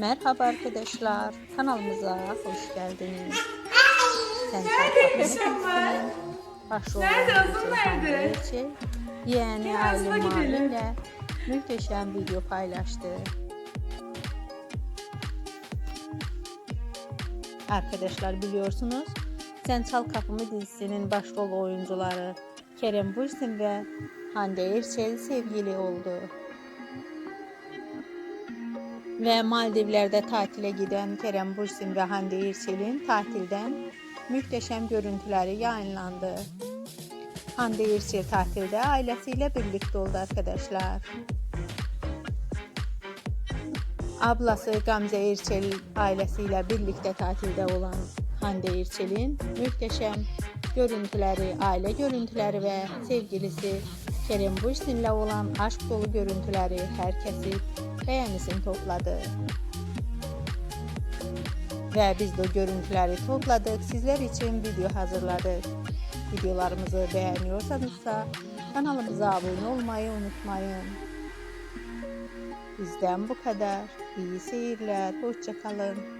Merhaba arkadaşlar, kanalımıza hoş geldiniz. Sen Mükemmel. Başrol Nerede? Azım nerede? Yeğeni Aylin ile muhteşem video paylaştı. Arkadaşlar biliyorsunuz Sen Çal Kapımı dizisinin başrol oyuncuları Kerem Bürsin ve Hande Erçel sevgili oldu. Ve Maldivler'de tatile giden Kerem Bürsin ve Hande Erçel'in tatilden muhteşem görüntüleri yayınlandı. Hande Erçel tatilde ailesiyle birlikte oldu arkadaşlar. Ablası Gamze Erçel ailesiyle birlikte tatilde olan Hande Erçel'in muhteşem görüntüleri, aile görüntüleri ve sevgilisi Kerem Bürsin'le olan aşk dolu görüntüleri herkesi beğenisini topladı. Ve biz de görüntüleri topladık. Sizler için video hazırladık. Videolarımızı beğeniyorsanız da kanalımıza abone olmayı unutmayın. Bizden bu kadar. İyi seyirler. Hoşçakalın.